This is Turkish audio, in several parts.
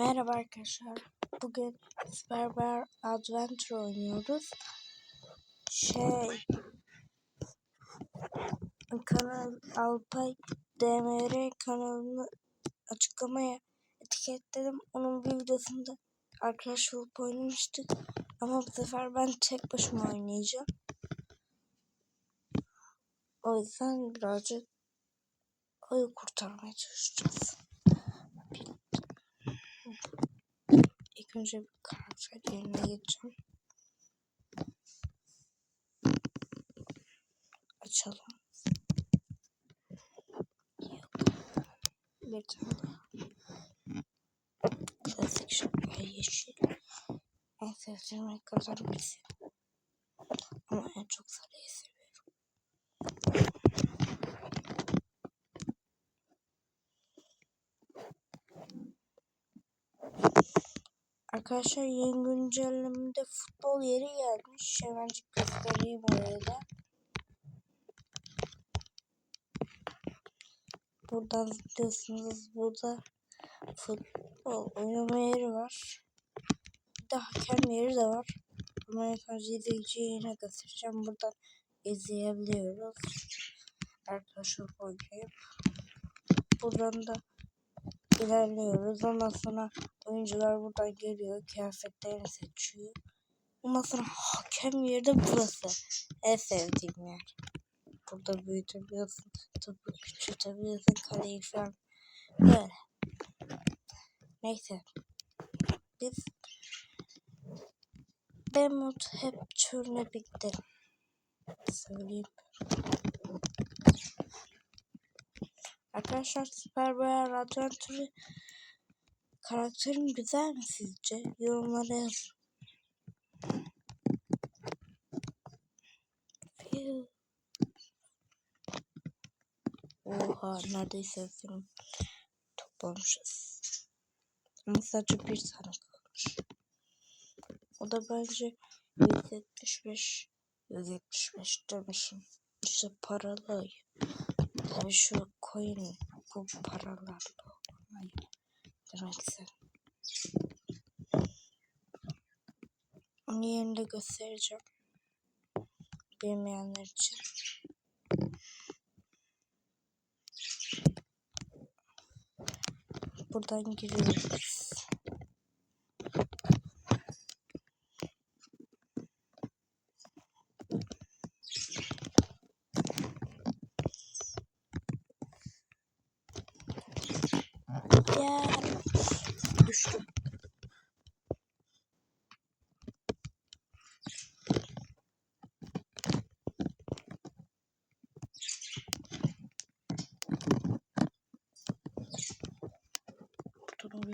Merhaba arkadaşlar. Bugün Super Adventure oynuyoruz. Şey kanal Alpay DMR kanalını açıklamaya etiketledim. Onun bir videosunda arkadaş olup oynamıştık. Ama bu sefer ben tek başıma oynayacağım. O yüzden birazcık oyu kurtarmaya çalışacağız. İlk önce bir karakter yerine geçeceğim. Açalım. Bir tane. Klasik şapka yeşil. En sevdiğim renklerden birisi. Ama en çok sarıyı Arkadaşlar yeni güncellemede futbol yeri gelmiş. Hemencik göstereyim oraya da. Buradan zıplıyorsunuz. Burada futbol oynama yeri var. Bir de hakem yeri de var. Ama ilk önce izleyiciye yine göstereceğim. Buradan izleyebiliyoruz. Arkadaşlar oynayıp. Buradan da ilerliyoruz. Ondan sonra oyuncular buradan geliyor. Kıyafetlerini seçiyor. Ondan sonra hakem yeri de burası. En sevdiğim yer. Burada büyütebiliyorsun. Topu küçültebiliyorsun. Kaleyi falan. Böyle. Neyse. Biz Demut hep çölüne bitti. Söyleyeyim. Arkadaşlar Super Bear Adventure karakterim güzel mi sizce? Yorumlara yazın. Oha neredeyse hepsini toplamışız. Ama sadece bir tane kalmış. O da bence 175 175 demişim. İşte paralı. Tabii şu coin bu paralarla olmayı demekse. Onun yerini de göstereceğim. Bilmeyenler için. Buradan giriyoruz. Ya düştüm.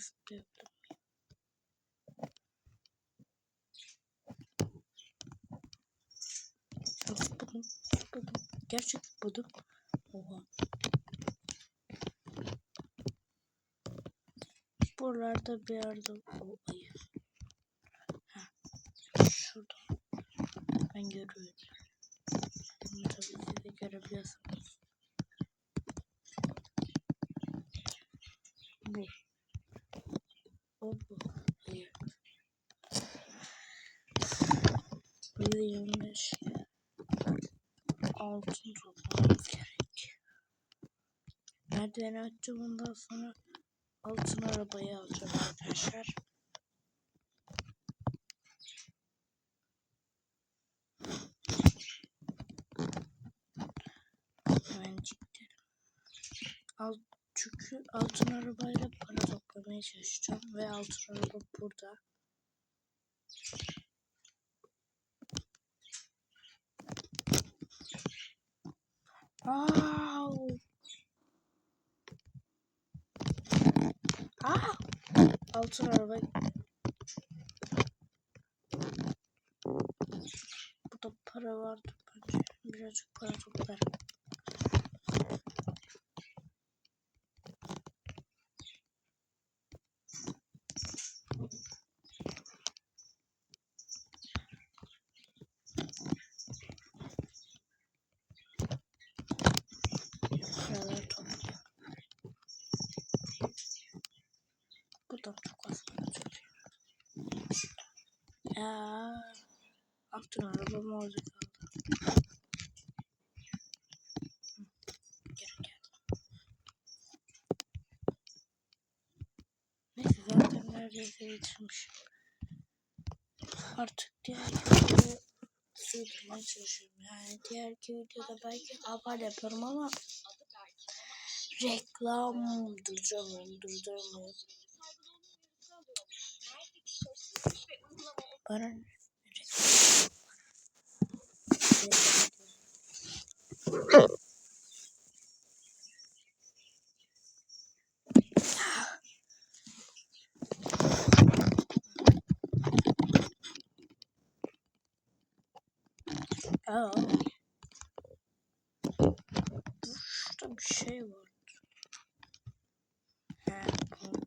Oraya zıplayabilirim. Zıpladım, zıpladım. Gerçek zıpladım. Oha. Buralarda bir yerde o ayı. Şurada. Ben görüyorum. Bunu tabii siz de görebiliyorsunuz. Bu. Bu. Hayır. 125 altın toplamamız gerek. Merdiveni açacağım ondan sonra altın arabayı alacağım arkadaşlar. Hemen gidelim. Al, çünkü altın arabayla para toplamaya çalışacağım ve altın araba burada. Wow. Aa! Altın araba. Burada para vardı bence. Birazcık para toplarım. Ya. Altın arabam orada kaldı. Neyse zaten neredeyse bitirmişim. Artık diğer videoyu sürdürmeye çalışıyorum. Yani diğerki videoda belki haber yaparım ama reklam durduramıyorum, durduramıyorum. Bana ne? Reklam. Aa. Şurada bir şey var. He, bu-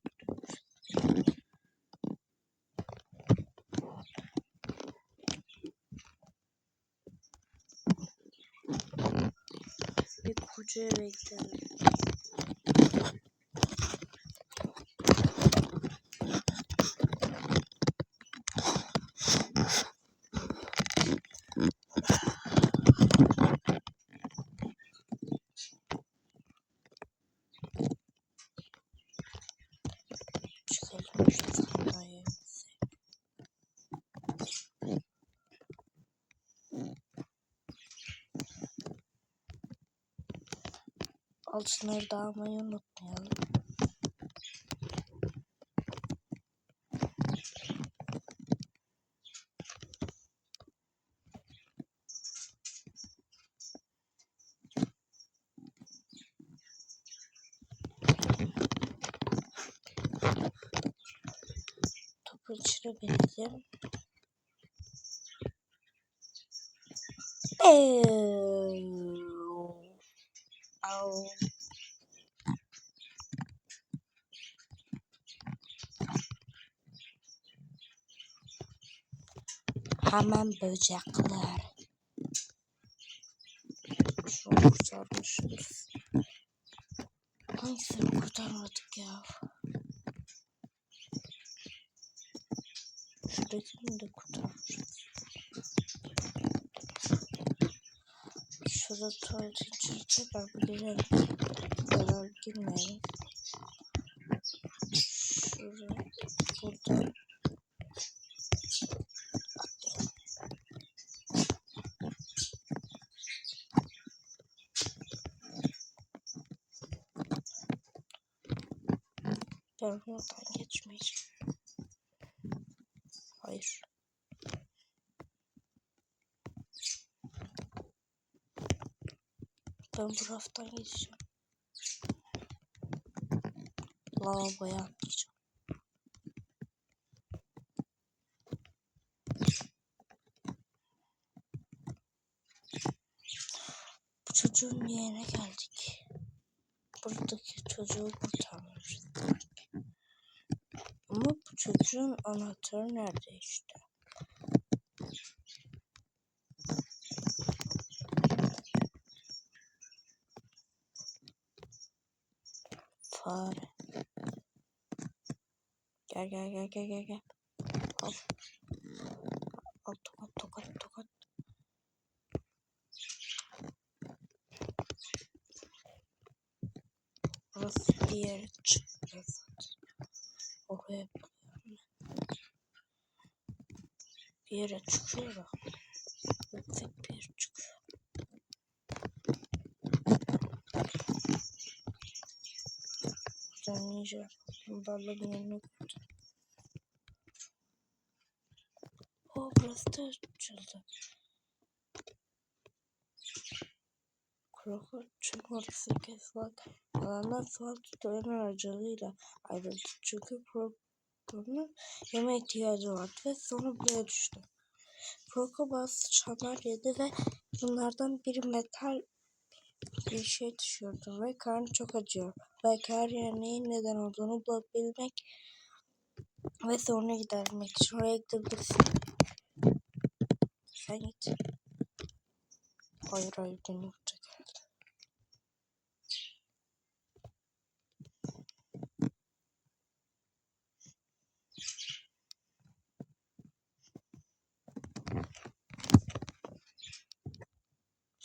Bir koca. Çıkalım şu sandalyemizi. Altınları da almayı unutmayalım. Topun içine binelim. Eee. Au. Hemen böcekler. Şunu kurtarmışız. Hangisini kurtarmadık ya? Şuradakini de kurtarmışız. Şurada tuvaletin içinde ben bilirim. Bu kadar girmeyelim. Şurada, burada. Ben buradan geçmeyeceğim. Hayır. Ben bu raftan geçeceğim. Lavaboya atlayacağım. Bu çocuğun yerine geldik. Buradaki çocuğu kurtarmışız. Ama bu çocuğun anahtarı nerede işte? Gel gel gel gel gel gel. Al. Al tokat tokat tokat. Burası bir yere çıkıyor zaten. Oraya. Bir yere çıkıyor da. Yüksek bir yere çıkıyor. Buradan yanına gördüm. O burası da açıldı. Kroker çıkması kesmek alanlar sual tutulan aracılığıyla ayrıldı. Çünkü programın yeme ihtiyacı vardı ve sonra buraya düştü. Kroker bazı sıçanlar yedi ve bunlardan biri metal bir şey düşüyordu ve karnı çok acıyor. Belki her yer neyin neden olduğunu bulabilmek ve sonra gidermek için oraya gidebilirsin. Sen git. Hayır hayır dönüp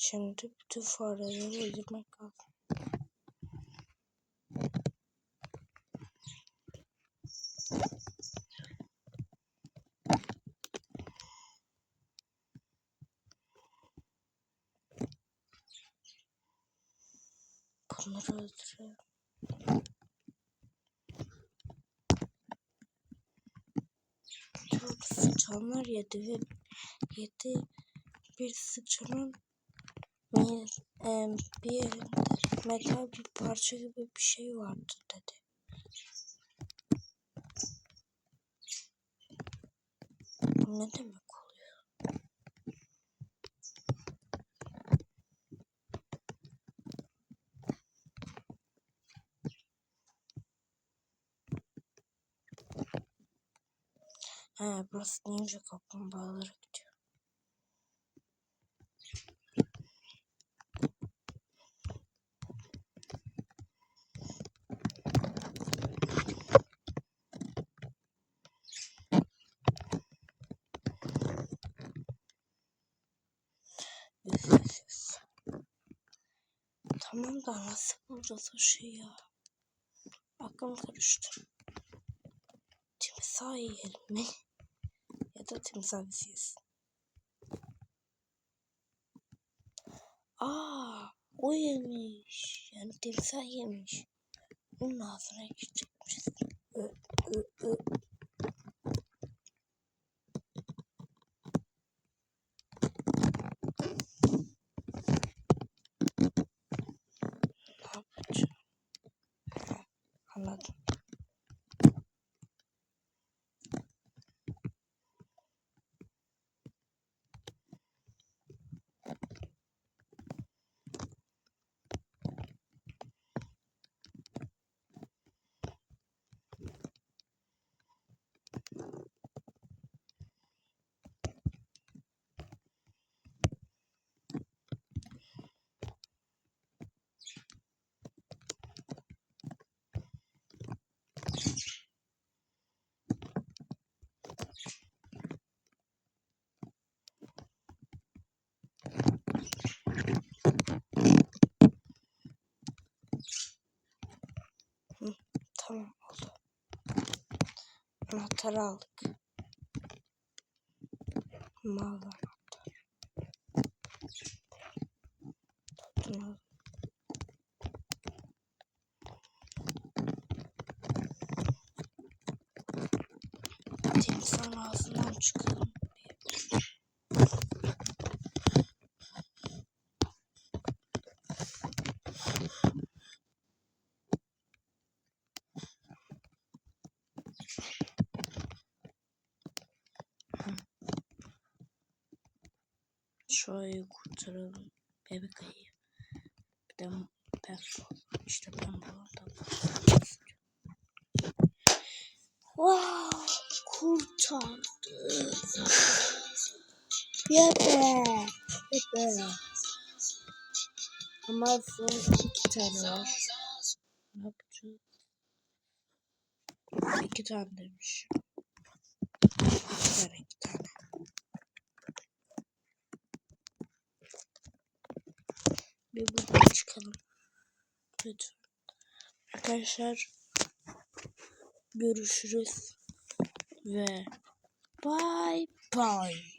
Şimdi bütün fareleri öldürmek lazım. Bunları öldürelim. Çok sıçanlar yedi ve yedi bir sıçanın bir, em, bir yerinde metal bir parça gibi bir şey vardı dedi. Ne demek oluyor? Ha, burası ninja kaplumbağaları Da nasıl bulacağız o şeyi ya? Aklım karıştı. Timsah yiyelim mi? Ya da timsah bizi yesin. Aa, o yemiş. Yani timsah yemiş. Onun ağzına girecekmişiz. Ö, ö, ö. Anahtarı aldık. Mavi anahtar. Tutun al. Timsahın ağzından çıkalım. Şu ayıyı kurtaralım. Bebek ayı. Bir de pembe. İşte pembe orada. Wow! Kurtardı. Yebe. Yebe. Ama son iki tane var. Ne yapacağız? İki tane demiş. İki tane, iki tane. Bir buradan çıkalım. Lütfen. Arkadaşlar görüşürüz ve bye bye.